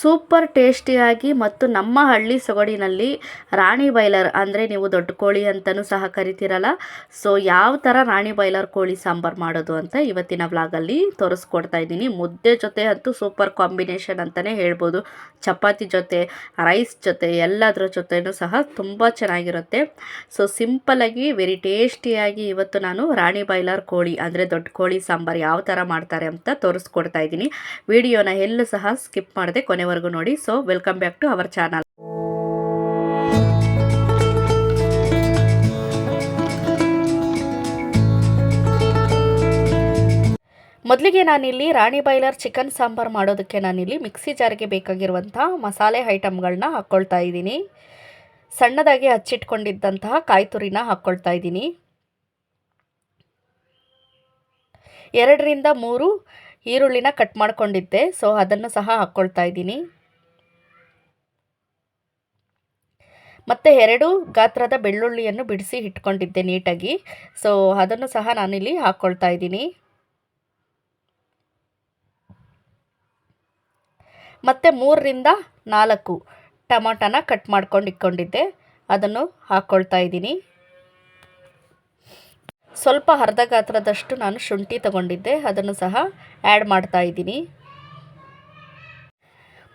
Super ಟೇಸ್ಟಿಯಾಗಿ ಮತ್ತು ನಮ್ಮ ಹಳ್ಳಿ ಸೊಗಡಿನಲ್ಲಿ ರಾಣಿ ಬಾಯ್ಲರ್ ಅಂದರೆ ನೀವು ದೊಡ್ಡ ಕೋಳಿ ಅಂತಲೂ ಸಹ ಕರಿತೀರಲ್ಲ. ಸೊ ಯಾವ ಥರ ರಾಣಿ ಬಾಯ್ಲರ್ ಕೋಳಿ ಸಾಂಬಾರು ಮಾಡೋದು ಅಂತ ಇವತ್ತಿನ ವ್ಲಾಗಲ್ಲಿ ತೋರಿಸ್ಕೊಡ್ತಾ ಇದ್ದೀನಿ. ಮುದ್ದೆ ಜೊತೆ ಅಂತೂ ಸೂಪರ್ ಕಾಂಬಿನೇಷನ್ ಅಂತಲೇ ಹೇಳ್ಬೋದು. ಚಪಾತಿ ಜೊತೆ, ರೈಸ್ ಜೊತೆ, ಎಲ್ಲದರ ಜೊತೆನೂ ಸಹ ತುಂಬ ಚೆನ್ನಾಗಿರುತ್ತೆ. ಸೊ ಸಿಂಪಲಾಗಿ ವೆರಿ ಟೇಸ್ಟಿಯಾಗಿ ಇವತ್ತು ನಾನು ರಾಣಿ ಬಾಯ್ಲರ್ ಕೋಳಿ ಅಂದರೆ ದೊಡ್ಡ ಕೋಳಿ ಸಾಂಬಾರು ಯಾವ ಥರ ಮಾಡ್ತಾರೆ ಅಂತ ತೋರಿಸ್ಕೊಡ್ತಾ ಇದ್ದೀನಿ. ವಿಡಿಯೋನ ಎಲ್ಲೂ ಸಹ ಸ್ಕಿಪ್ ಮಾಡದೆ ಕೊನೆವರೆಗೂ ನೋಡಿ. So welcome back to our channel ಮೊದಲಿಗೆ ನಾನಿಲ್ಲಿ ರಾಣಿ ಬಾಯ್ಲರ್ ಚಿಕನ್ ಸಾಂಬಾರ್ ಮಾಡೋದಕ್ಕೆ ನಾನಿಲ್ಲಿ ಮಿಕ್ಸಿ ಜಾರಿಗೆ ಬೇಕಾಗಿರುವಂಥ ಮಸಾಲೆ ಐಟಮ್ಗಳನ್ನ ಹಾಕ್ಕೊಳ್ತಾ ಇದ್ದೀನಿ. ಸಣ್ಣದಾಗಿ ಹಚ್ಚಿಟ್ಕೊಂಡಿದ್ದಂತಹ ಕಾಯಿ ತುರಿನ ಹಾಕ್ಕೊಳ್ತಾ ಇದ್ದೀನಿ. ಎರಡರಿಂದ ಮೂರು ಈರುಳ್ಳಿನ ಕಟ್ ಮಾಡ್ಕೊಂಡಿದ್ದೆ ಸೊ ಅದನ್ನು ಸಹ ಹಾಕ್ಕೊಳ್ತಾ ಇದ್ದೀನಿ. ಮತ್ತು ಎರಡು ಗಾತ್ರದ ಬೆಳ್ಳುಳ್ಳಿಯನ್ನು ಬಿಡಿಸಿ ಇಟ್ಕೊಂಡಿದ್ದೆ ನೀಟಾಗಿ ಸೊ ಅದನ್ನು ಸಹ ನಾನಿಲ್ಲಿ ಹಾಕ್ಕೊಳ್ತಾ ಇದ್ದೀನಿ. ಮತ್ತು ಮೂರರಿಂದ ನಾಲ್ಕು ಟಮಾಟನ ಕಟ್ ಮಾಡ್ಕೊಂಡು ಇಟ್ಕೊಂಡಿದ್ದೆ, ಅದನ್ನು ಹಾಕ್ಕೊಳ್ತಾ ಇದ್ದೀನಿ. ಸ್ವಲ್ಪ ಅರ್ಧ ಗಾತ್ರದಷ್ಟು ನಾನು ಶುಂಠಿ ತಗೊಂಡಿದ್ದೆ, ಅದನ್ನು ಸಹ ಆ್ಯಡ್ ಮಾಡ್ತಾ ಇದ್ದೀನಿ.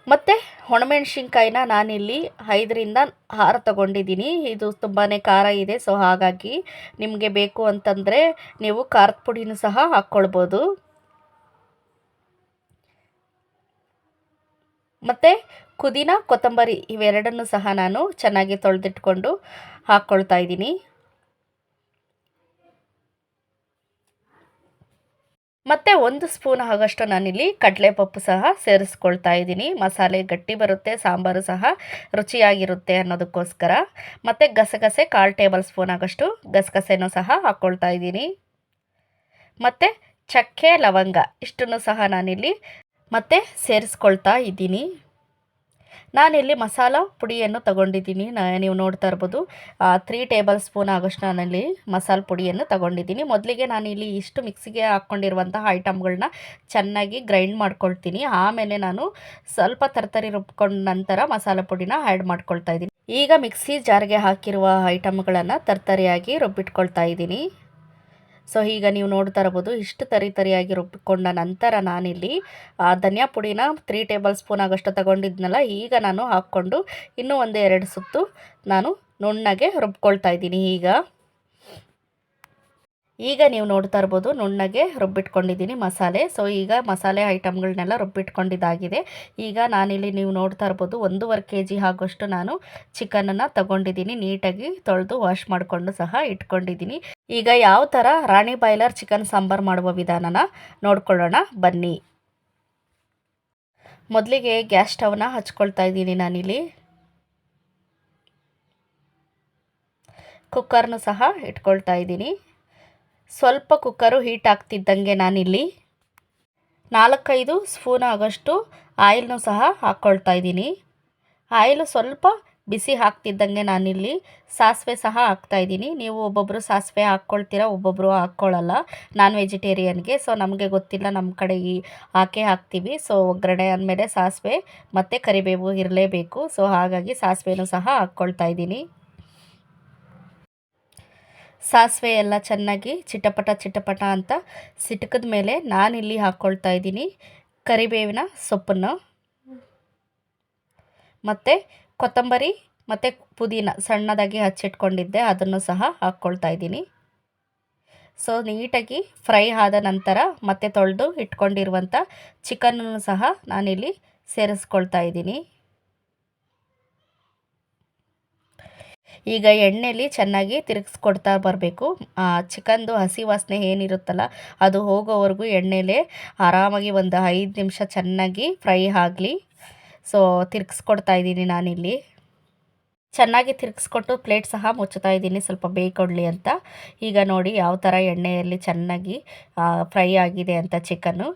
ಮತ್ತು ಒಣಮೆಣ್ಸಿನ್ಕಾಯಿನ ನಾನಿಲ್ಲಿ ಐದರಿಂದ ಆರು ತಗೊಂಡಿದ್ದೀನಿ. ಇದು ತುಂಬಾ ಖಾರ ಇದೆ ಸೊ ಹಾಗಾಗಿ ನಿಮಗೆ ಬೇಕು ಅಂತಂದರೆ ನೀವು ಖಾರದ ಪುಡಿನೂ ಸಹ ಹಾಕ್ಕೊಳ್ಬೋದು. ಮತ್ತು ಕುದಿನ ಕೊತ್ತಂಬರಿ ಇವೆರಡನ್ನು ಸಹ ನಾನು ಚೆನ್ನಾಗಿ ತೊಳೆದಿಟ್ಕೊಂಡು ಹಾಕ್ಕೊಳ್ತಾ ಇದ್ದೀನಿ. ಮತ್ತು ಒಂದು ಸ್ಪೂನ್ ಆಗೋಷ್ಟು ನಾನಿಲ್ಲಿ ಕಡಲೆಪಪ್ಪು ಸಹ ಸೇರಿಸ್ಕೊಳ್ತಾ ಇದ್ದೀನಿ. ಮಸಾಲೆ ಗಟ್ಟಿ ಬರುತ್ತೆ, ಸಾಂಬಾರು ಸಹ ರುಚಿಯಾಗಿರುತ್ತೆ ಅನ್ನೋದಕ್ಕೋಸ್ಕರ. ಮತ್ತು ಗಸಗಸೆ ಕಾಲು ಟೇಬಲ್ ಸ್ಪೂನ್ ಆಗಷ್ಟು ಗಸಗಸೆನೂ ಸಹ ಹಾಕ್ಕೊಳ್ತಾ ಇದ್ದೀನಿ. ಮತ್ತು ಚಕ್ಕೆ ಲವಂಗ ಇಷ್ಟನ್ನು ಸಹ ನಾನಿಲ್ಲಿ ಮತ್ತೆ ಸೇರಿಸ್ಕೊಳ್ತಾ ಇದ್ದೀನಿ. ನಾನಿಲ್ಲಿ ಮಸಾಲ ಪುಡಿಯನ್ನು ತಗೊಂಡಿದ್ದೀನಿ. ನೀವು ನೋಡ್ತಾ ಇರ್ಬೋದು. ತ್ರೀ ಟೇಬಲ್ ಸ್ಪೂನ್ ಆಗೋಷ್ಟು ನಾನಲ್ಲಿ ಮಸಾಲ ಪುಡಿಯನ್ನು ತಗೊಂಡಿದ್ದೀನಿ. ಮೊದಲಿಗೆ ನಾನಿಲ್ಲಿ ಇಷ್ಟು ಮಿಕ್ಸಿಗೆ ಹಾಕ್ಕೊಂಡಿರುವಂತಹ ಐಟಮ್ಗಳನ್ನ ಚೆನ್ನಾಗಿ ಗ್ರೈಂಡ್ ಮಾಡ್ಕೊಳ್ತೀನಿ. ಆಮೇಲೆ ನಾನು ಸ್ವಲ್ಪ ತರತರಿ ರುಬ್ಕೊಂಡ ನಂತರ ಮಸಾಲ ಪುಡಿನ ಆ್ಯಡ್ ಮಾಡ್ಕೊಳ್ತಾ ಇದ್ದೀನಿ. ಈಗ ಮಿಕ್ಸಿ ಜಾರ್ಗೆ ಹಾಕಿರುವ ಐಟಮ್ಗಳನ್ನು ತರ್ತರಿಯಾಗಿ ರುಬ್ಬಿಟ್ಕೊಳ್ತಾ ಇದ್ದೀನಿ. ಸೊ ಈಗ ನೀವು ನೋಡ್ತಾ ಇರ್ಬೋದು, ಇಷ್ಟು ತರಿ ತರಿಯಾಗಿ ರುಬ್ಬಿಕೊಂಡ ನಂತರ ನಾನಿಲ್ಲಿ ಧನಿಯಾ ಪುಡಿನ ತ್ರೀ ಟೇಬಲ್ ಸ್ಪೂನ್ ಆಗಷ್ಟು ತಗೊಂಡಿದ್ನಲ್ಲ, ಈಗ ನಾನು ಹಾಕ್ಕೊಂಡು ಇನ್ನೂ ಒಂದು ಎರಡು ಸುತ್ತು ನಾನು ನುಣ್ಣಗೆ ರುಬ್ಕೊಳ್ತಾ ಇದ್ದೀನಿ ಈಗ. ಈಗ ನೀವು ನೋಡ್ತಾ ಇರ್ಬೋದು, ನುಣ್ಣಗೆ ರುಬ್ಬಿಟ್ಕೊಂಡಿದ್ದೀನಿ ಮಸಾಲೆ. ಸೊ ಈಗ ಮಸಾಲೆ ಐಟಮ್ಗಳನ್ನೆಲ್ಲ ರುಬ್ಬಿಟ್ಕೊಂಡಿದ್ದಾಗಿದೆ. ಈಗ ನಾನಿಲ್ಲಿ ನೀವು ನೋಡ್ತಾ ಇರ್ಬೋದು, ಒಂದೂವರೆ ಕೆ ಜಿ ಆಗೋಷ್ಟು ನಾನು ಚಿಕನನ್ನು ತಗೊಂಡಿದ್ದೀನಿ, ನೀಟಾಗಿ ತೊಳೆದು ವಾಶ್ ಮಾಡಿಕೊಂಡು ಸಹ ಇಟ್ಕೊಂಡಿದ್ದೀನಿ. ಈಗ ಯಾವ ಥರ ರಾಣಿ ಬಾಯ್ಲರ್ ಚಿಕನ್ ಸಾಂಬಾರು ಮಾಡುವ ವಿಧಾನನ ನೋಡ್ಕೊಳ್ಳೋಣ, ಬನ್ನಿ. ಮೊದಲಿಗೆ ಗ್ಯಾಸ್ ಸ್ಟವ್ನ ಹಚ್ಕೊಳ್ತಾ ಇದ್ದೀನಿ ನಾನಿಲ್ಲಿ. ಕುಕ್ಕರ್ನು ಸಹ ಇಟ್ಕೊಳ್ತಾ ಇದ್ದೀನಿ. ಸ್ವಲ್ಪ ಕುಕ್ಕರು ಹೀಟ್ ಆಗ್ತಿದ್ದಂಗೆ ನಾನಿಲ್ಲಿ. ನಾಲ್ಕೈದು ಸ್ಪೂನ್ ಆಗೋಷ್ಟು ಆಯಿಲ್ನು ಸಹ ಹಾಕ್ಕೊಳ್ತಾ ಇದ್ದೀನಿ. ಆಯಿಲು ಸ್ವಲ್ಪ ಬಿಸಿ ಹಾಕ್ತಿದ್ದಂಗೆ ನಾನಿಲ್ಲಿ ಸಾಸಿವೆ ಸಹ ಹಾಕ್ತಾಯಿದ್ದೀನಿ ನೀವು ಒಬ್ಬೊಬ್ಬರು ಸಾಸಿವೆ ಹಾಕ್ಕೊಳ್ತೀರಾ ಒಬ್ಬೊಬ್ಬರು ಹಾಕ್ಕೊಳ್ಳಲ್ಲ ನಾನ್ ವೆಜಿಟೇರಿಯನ್ಗೆ, ಸೊ ನಮಗೆ ಗೊತ್ತಿಲ್ಲ ನಮ್ಮ ಕಡೆ ಈ ಹಾಕೇ ಹಾಕ್ತೀವಿ. ಸೊ ಒಗ್ಗರಣೆ ಅಂದಮೇಲೆ ಸಾಸಿವೆ ಮತ್ತು ಕರಿಬೇವು ಇರಲೇಬೇಕು. ಸೊ ಹಾಗಾಗಿ ಸಾಸಿವೆನೂ ಸಹ ಹಾಕ್ಕೊಳ್ತಾ ಇದ್ದೀನಿ. ಸಾಸಿವೆ ಎಲ್ಲ ಚೆನ್ನಾಗಿ ಚಿಟಪಟ ಚಿಟಪಟ ಅಂತ ಸಿಟಕದ ಮೇಲೆ ನಾನಿಲ್ಲಿ ಹಾಕ್ಕೊಳ್ತಾ ಇದ್ದೀನಿ. ಕರಿಬೇವಿನ ಸೊಪ್ಪನ್ನು. ಮತ್ತು ಕೊತ್ತಂಬರಿ ಮತ್ತು ಪುದೀನ ಸಣ್ಣದಾಗಿ ಹಚ್ಚಿಟ್ಕೊಂಡಿದ್ದೆ, ಅದನ್ನು ಸಹ ಹಾಕ್ಕೊಳ್ತಾ ಇದ್ದೀನಿ. ಸೊ ನೀಟಾಗಿ ಫ್ರೈ ಆದ ನಂತರ ಮತ್ತೆ ತೊಳೆದು ಇಟ್ಕೊಂಡಿರುವಂಥ ಚಿಕನನ್ನು ಸಹ ನಾನಿಲ್ಲಿ ಸೇರಿಸ್ಕೊಳ್ತಾ ಇದ್ದೀನಿ. ಈಗ ಎಣ್ಣೆಯಲ್ಲಿ ಚೆನ್ನಾಗಿ ತಿರುಗಿಸ್ಕೊಡ್ತಾ ಬರಬೇಕು. ಚಿಕನ್ದು ಹಸಿ ವಾಸನೆ ಏನಿರುತ್ತಲ್ಲ, ಅದು ಹೋಗೋವರೆಗೂ ಎಣ್ಣೆಲೇ ಆರಾಮಾಗಿ ಒಂದು ಐದು ನಿಮಿಷ ಚೆನ್ನಾಗಿ ಫ್ರೈ ಆಗಲಿ. ಸೊ ತಿರ್ಗಿಸ್ಕೊಡ್ತಾ ಇದ್ದೀನಿ ನಾನಿಲ್ಲಿ. ಚೆನ್ನಾಗಿ ತಿರ್ಗಿಸ್ಕೊಟ್ಟು ಪ್ಲೇಟ್ ಸಹ ಮುಚ್ಚುತ್ತಾ ಇದ್ದೀನಿ, ಸ್ವಲ್ಪ ಬೇಯ್ಕೊಡ್ಲಿ ಅಂತ. ಈಗ ನೋಡಿ ಯಾವ ಥರ ಎಣ್ಣೆಯಲ್ಲಿ ಚೆನ್ನಾಗಿ ಫ್ರೈ ಆಗಿದೆ ಅಂತ ಚಿಕನ್ನು.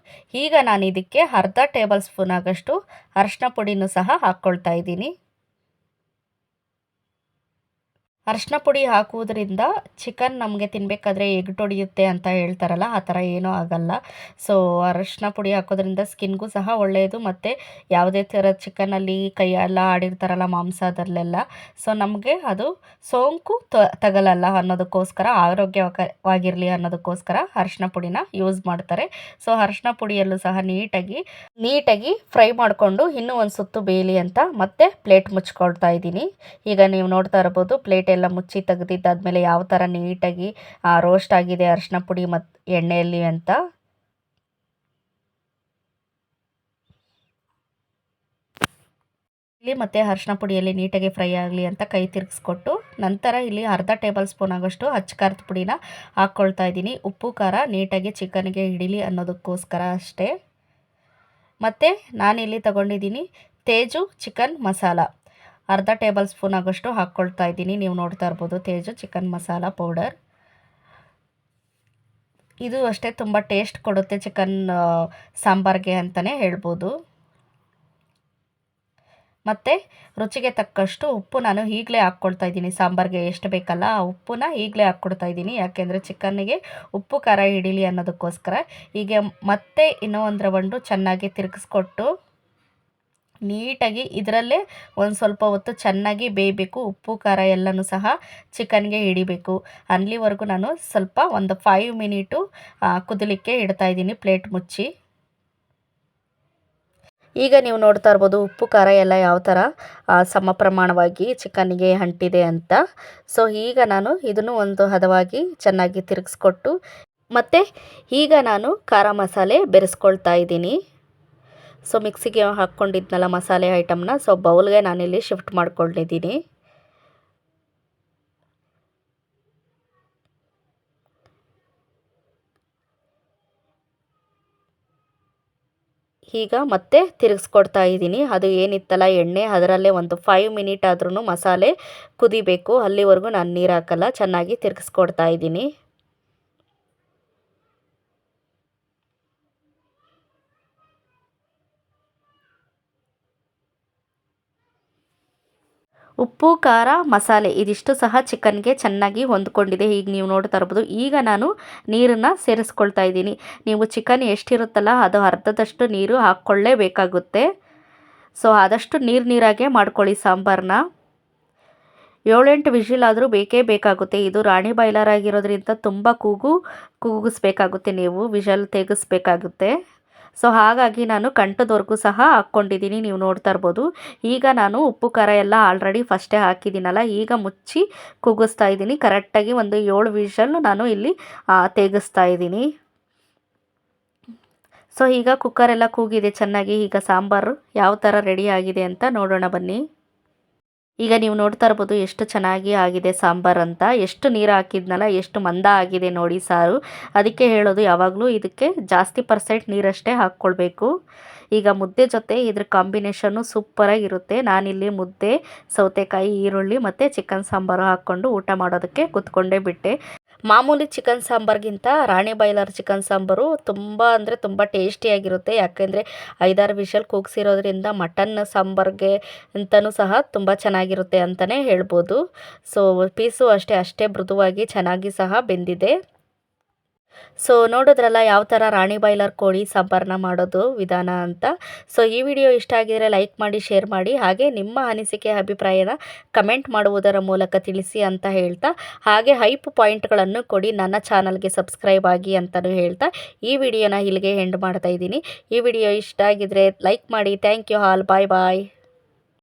ಈಗ ನಾನು ಇದಕ್ಕೆ ಅರ್ಧ ಟೇಬಲ್ ಸ್ಪೂನ್ ಆಗಷ್ಟು ಅರಶಿನ ಪುಡಿನೂ ಸಹ ಹಾಕ್ಕೊಳ್ತಾ ಇದ್ದೀನಿ. ಅರಿಶಿನ ಪುಡಿ ಹಾಕುವುದರಿಂದ ಚಿಕನ್ ನಮಗೆ ತಿನ್ನಬೇಕಾದ್ರೆ ಎಗ್ಟೊಡೆಯುತ್ತೆ ಅಂತ ಹೇಳ್ತಾರಲ್ಲ, ಆ ಥರ ಏನೂ ಆಗಲ್ಲ. ಸೊ ಅರಿಶಿನ ಪುಡಿ ಹಾಕೋದ್ರಿಂದ ಸ್ಕಿನ್ಗೂ ಸಹ ಒಳ್ಳೆಯದು ಮತ್ತು ಯಾವುದೇ ಥರ ಚಿಕನಲ್ಲಿ ಕೈಯೆಲ್ಲ ಆಡಿರ್ತಾರಲ್ಲ ಮಾಂಸ ಮಾಂಸದಲ್ಲೆಲ್ಲ. ಸೊ ನಮಗೆ ಅದು ಸೋಂಕು ತಗಲಲ್ಲ ಅನ್ನೋದಕ್ಕೋಸ್ಕರ, ಆರೋಗ್ಯವಾಗಿರಲಿ ಅನ್ನೋದಕ್ಕೋಸ್ಕರ ಅರಿಶಿನ ಪುಡಿನ ಯೂಸ್ ಮಾಡ್ತಾರೆ. ಸೊ ಅರಿಶಿನ ಪುಡಿಯಲ್ಲೂ ಸಹ ನೀಟಾಗಿ ನೀಟಾಗಿ ಫ್ರೈ ಮಾಡಿಕೊಂಡು ಇನ್ನೂ ಒಂದು ಸುತ್ತು ಬೇಯಲಿ ಅಂತ ಮತ್ತೆ ಪ್ಲೇಟ್ ಮುಚ್ಕೊಳ್ತಾ ಇದ್ದೀನಿ. ಈಗ ನೀವು ನೋಡ್ತಾ ಇರ್ಬೋದು ಪ್ಲೇಟ್ ಎಲ್ಲ ಮುಚ್ಚಿ ತೆಗೆದಿದ್ದಾದ್ಮೇಲೆ ಯಾವ ಥರ ನೀಟಾಗಿ ರೋಸ್ಟ್ ಆಗಿದೆ ಅರಿಶಿನ ಪುಡಿ ಮತ್ತು ಎಣ್ಣೆಯಲ್ಲಿ ಅಂತ? ಇಲ್ಲಿ ಮತ್ತು ಅರಿಶಿನ ಪುಡಿಯಲ್ಲಿ ನೀಟಾಗಿ ಫ್ರೈ ಆಗಲಿ ಅಂತ ಕೈ ತಿರುಗಿಸ್ಕೊಟ್ಟು, ನಂತರ ಇಲ್ಲಿ ಅರ್ಧ ಟೇಬಲ್ ಸ್ಪೂನ್ ಆಗೋಷ್ಟು ಹಚ್ಚ ಖಾರದ ಪುಡಿನ ಹಾಕ್ಕೊಳ್ತಾ ಇದ್ದೀನಿ. ಉಪ್ಪು, ಖಾರ ನೀಟಾಗಿ ಚಿಕನ್ಗೆ ಹಿಡಿಲಿ ಅನ್ನೋದಕ್ಕೋಸ್ಕರ ಅಷ್ಟೇ. ಮತ್ತು ನಾನಿಲ್ಲಿ ತಗೊಂಡಿದ್ದೀನಿ ತೇಜು ಚಿಕನ್ ಮಸಾಲ. ಅರ್ಧ ಟೇಬಲ್ ಸ್ಪೂನ್ ಆಗೋಷ್ಟು ಹಾಕ್ಕೊಳ್ತಾ ಇದ್ದೀನಿ. ನೀವು ನೋಡ್ತಾ ಇರ್ಬೋದು, ತೇಜು, ಚಿಕನ್ ಮಸಾಲ ಪೌಡರ್. ಇದು ಅಷ್ಟೇ ತುಂಬ ಟೇಸ್ಟ್ ಕೊಡುತ್ತೆ ಚಿಕನ್ ಸಾಂಬಾರಿಗೆ ಅಂತಲೇ ಹೇಳ್ಬೋದು. ಮತ್ತು ರುಚಿಗೆ ತಕ್ಕಷ್ಟು ಉಪ್ಪು ನಾನು ಈಗಲೇ ಹಾಕ್ಕೊಳ್ತಾ ಇದ್ದೀನಿ. ಸಾಂಬಾರಿಗೆ ಎಷ್ಟು ಬೇಕಲ್ಲ ಆ ಉಪ್ಪನ್ನ ಈಗಲೇ ಹಾಕ್ಕೊಡ್ತಾ ಇದ್ದೀನಿ. ಯಾಕೆಂದರೆ ಚಿಕನ್ನಿಗೆ ಉಪ್ಪು, ಖಾರ ಹಿಡೀಲಿ ಅನ್ನೋದಕ್ಕೋಸ್ಕರ. ಹೀಗೆ ಮತ್ತೆ ಇನ್ನೂ ಒಂದು ರವಂಡು ಚೆನ್ನಾಗಿ ತಿರುಗಿಸ್ಕೊಟ್ಟು ನೀಟಾಗಿ ಇದರಲ್ಲೇ ಒಂದು ಸ್ವಲ್ಪ ಹೊತ್ತು ಚೆನ್ನಾಗಿ ಬೇಯಬೇಕು. ಉಪ್ಪು, ಖಾರ ಎಲ್ಲನೂ ಸಹ ಚಿಕನ್ಗೆ ಹಿಡಿಬೇಕು. ಅಲ್ಲಿವರೆಗೂ ನಾನು ಸ್ವಲ್ಪ ಒಂದು ಫೈವ್ ಮಿನಿಟು ಕುದಲಿಕ್ಕೆ ಇಡ್ತಾ ಇದ್ದೀನಿ ಪ್ಲೇಟ್ ಮುಚ್ಚಿ. ಈಗ ನೀವು ನೋಡ್ತಾ ಇರ್ಬೋದು ಉಪ್ಪು, ಖಾರ ಎಲ್ಲ ಯಾವ ಥರ ಸಮ ಪ್ರಮಾಣವಾಗಿ ಚಿಕನ್ಗೆ ಅಂಟಿದೆ ಅಂತ. ಸೊ, ಈಗ ನಾನು ಇದನ್ನು ಒಂದು ಹದವಾಗಿ ಚೆನ್ನಾಗಿ ತಿರುಗಿಸ್ಕೊಟ್ಟು, ಮತ್ತು ಈಗ ನಾನು ಖಾರ ಮಸಾಲೆ ಬೆರೆಸ್ಕೊಳ್ತಾ ಇದ್ದೀನಿ. ಸೊ ಮಿಕ್ಸಿಗೆ ಹಾಕ್ಕೊಂಡಿದ್ನಲ್ಲ ಮಸಾಲೆ ಐಟಮ್ನ ಸೊ ಬೌಲ್ಗೆ ನಾನಿಲ್ಲಿ ಶಿಫ್ಟ್ ಮಾಡ್ಕೊಂಡಿದ್ದೀನಿ ಈಗ ಮತ್ತೆ ತಿರುಗಿಸ್ಕೊಡ್ತಾ ಇದ್ದೀನಿ. ಅದು ಏನಿತ್ತಲ್ಲ, ಎಣ್ಣೆ, ಅದರಲ್ಲೇ ಒಂದು ಫೈವ್ ಮಿನಿಟ್ ಆದ್ರೂ ಮಸಾಲೆ ಕುದಿಬೇಕು. ಅಲ್ಲಿವರೆಗೂ ನಾನು ನೀರು ಹಾಕಲ್ಲ, ಚೆನ್ನಾಗಿ ತಿರುಗಿಸ್ಕೊಡ್ತಾ ಇದ್ದೀನಿ. ಉಪ್ಪು, ಖಾರ, ಮಸಾಲೆ ಇದಿಷ್ಟು ಸಹ ಚಿಕನ್ಗೆ ಚೆನ್ನಾಗಿ ಹೊಂದ್ಕೊಂಡಿದೆ. ಈಗ ನೀವು ನೋಡ್ತಾ ಇರ್ಬೋದು ಈಗ ನಾನು ನೀರನ್ನು ಸೇರಿಸ್ಕೊಳ್ತಾ ಇದ್ದೀನಿ. ನೀವು ಚಿಕನ್ ಎಷ್ಟಿರುತ್ತಲ್ಲ ಅದು ಅರ್ಧದಷ್ಟು ನೀರು ಹಾಕ್ಕೊಳ್ಳೇಬೇಕಾಗುತ್ತೆ. ಸೊ ಆದಷ್ಟು ನೀರು ನೀರಾಗೆ ಮಾಡ್ಕೊಳ್ಳಿ ಸಾಂಬಾರನ್ನ ಏಳೆಂಟು ವಿಷಿಲ್ ಆದರೂ ಬೇಕೇ ಬೇಕಾಗುತ್ತೆ. ಇದು ರಾಣಿ ಬಾಯ್ಲರ್ ಆಗಿರೋದ್ರಿಂದ ತುಂಬ ಕೂಗು, ಕೂಗಿಸ್ಬೇಕಾಗುತ್ತೆ ನೀವು. ವಿಷಲ್ ತೆಗೆಸ್ಬೇಕಾಗುತ್ತೆ. ಸೊ ಹಾಗಾಗಿ ನಾನು ಕಂಠದವರೆಗೂ ಸಹ ಹಾಕ್ಕೊಂಡಿದ್ದೀನಿ. ನೀವು ನೋಡ್ತಾ ಇರ್ಬೋದು. ಈಗ ನಾನು ಉಪ್ಪು, ಖಾರ ಎಲ್ಲ ಆಲ್ರೆಡಿ ಫಸ್ಟೇ ಹಾಕಿದ್ದೀನಲ್ಲ, ಈಗ ಮುಚ್ಚಿ ಕೂಗಿಸ್ತಾ ಇದ್ದೀನಿ. ಕರೆಕ್ಟಾಗಿ ಒಂದು ಏಳು ವಿಷಲ್ ನಾನು ಇಲ್ಲಿ ತೆಗೆಸ್ತಾ ಇದ್ದೀನಿ. ಸೊ ಈಗ ಕುಕ್ಕರೆಲ್ಲ ಕೂಗಿದೆ ಚೆನ್ನಾಗಿ. ಈಗ ಸಾಂಬಾರು ಯಾವ ಥರ ರೆಡಿ ಆಗಿದೆ ಅಂತ ನೋಡೋಣ ಬನ್ನಿ. ಈಗ ನೀವು ನೋಡ್ತಾ ಇರ್ಬೋದು ಎಷ್ಟು ಚೆನ್ನಾಗಿ ಆಗಿದೆ ಸಾಂಬಾರು ಅಂತ. ಎಷ್ಟು ನೀರು ಹಾಕಿದ್ನಲ್ಲ, ಎಷ್ಟು ಮಂದ ಆಗಿದೆ ನೋಡಿ ಸಾರು. ಅದಕ್ಕೆ ಹೇಳೋದು ಯಾವಾಗಲೂ ಇದಕ್ಕೆ ಜಾಸ್ತಿ ಪರ್ಸೆಂಟ್ ನೀರಷ್ಟೇ ಹಾಕ್ಕೊಳ್ಬೇಕು. ಈಗ ಮುದ್ದೆ ಜೊತೆ ಇದ್ರ ಕಾಂಬಿನೇಷನ್ನು ಸೂಪರಾಗಿರುತ್ತೆ ನಾನಿಲ್ಲಿ ಮುದ್ದೆ, ಸೌತೆಕಾಯಿ, ಈರುಳ್ಳಿ ಮತ್ತು ಚಿಕನ್ ಸಾಂಬಾರು ಹಾಕ್ಕೊಂಡು ಊಟ ಮಾಡೋದಕ್ಕೆ ಕೂತ್ಕೊಂಡೇ ಬಿಟ್ಟೆ. ಮಾಮೂಲಿ ಚಿಕನ್ ಸಾಂಬಾರ್ಗಿಂತ ರಾಣಿ ಬಾಯ್ಲರ್ ಚಿಕನ್ ಸಾಂಬಾರು ತುಂಬ ಅಂದರೆ ತುಂಬ ಟೇಸ್ಟಿಯಾಗಿರುತ್ತೆ. ಯಾಕೆಂದರೆ ಐದಾರು ವಿಷಲ್ ಕೂಗ್ಸಿರೋದ್ರಿಂದ ಮಟನ್ ಸಾಂಬಾರ್ಗೆ ಅಂತಲೂ ಸಹ ತುಂಬ ಚೆನ್ನಾಗಿರುತ್ತೆ ಅಂತಲೇ ಹೇಳ್ಬೋದು. ಸೊ ಪೀಸು ಅಷ್ಟೇ ಅಷ್ಟೇ ಮೃದುವಾಗಿ ಚೆನ್ನಾಗಿ ಸಹ ಬೆಂದಿದೆ. ಸೊ ನೋಡಿದ್ರಲ್ಲ ಯಾವ ಥರ ರಾಣಿ ಬಾಯ್ಲರ್ ಕೋಳಿ ಸಾಂಬಾರನ್ನ ಮಾಡೋದು ವಿಧಾನ ಅಂತ. ಸೊ ಈ ವಿಡಿಯೋ ಇಷ್ಟ ಆಗಿದರೆ ಲೈಕ್ ಮಾಡಿ ಶೇರ್ ಮಾಡಿ, ಹಾಗೆ ನಿಮ್ಮ ಅನಿಸಿಕೆ, ಅಭಿಪ್ರಾಯನ ಕಮೆಂಟ್ ಮಾಡುವುದರ ಮೂಲಕ ತಿಳಿಸಿ ಅಂತ ಹೇಳ್ತಾ. ಹಾಗೆ ಹೈಪ್ ಪಾಯಿಂಟ್ಗಳನ್ನು ಕೊಡಿ, ನನ್ನ ಚಾನಲ್ಗೆ ಸಬ್ಸ್ಕ್ರೈಬ್ ಆಗಿ ಅಂತಲೂ ಹೇಳ್ತಾ. ಈ ವಿಡಿಯೋನ ಇಲ್ಲಿಗೆ ಎಂಡ್ ಮಾಡ್ತಾ ಇದ್ದೀನಿ. ಈ ವಿಡಿಯೋ ಇಷ್ಟ ಆಗಿದ್ರೆ ಲೈಕ್ ಮಾಡಿ ಥ್ಯಾಂಕ್ ಯು ಹಾಲ್ ಬಾಯ್ ಬಾಯ್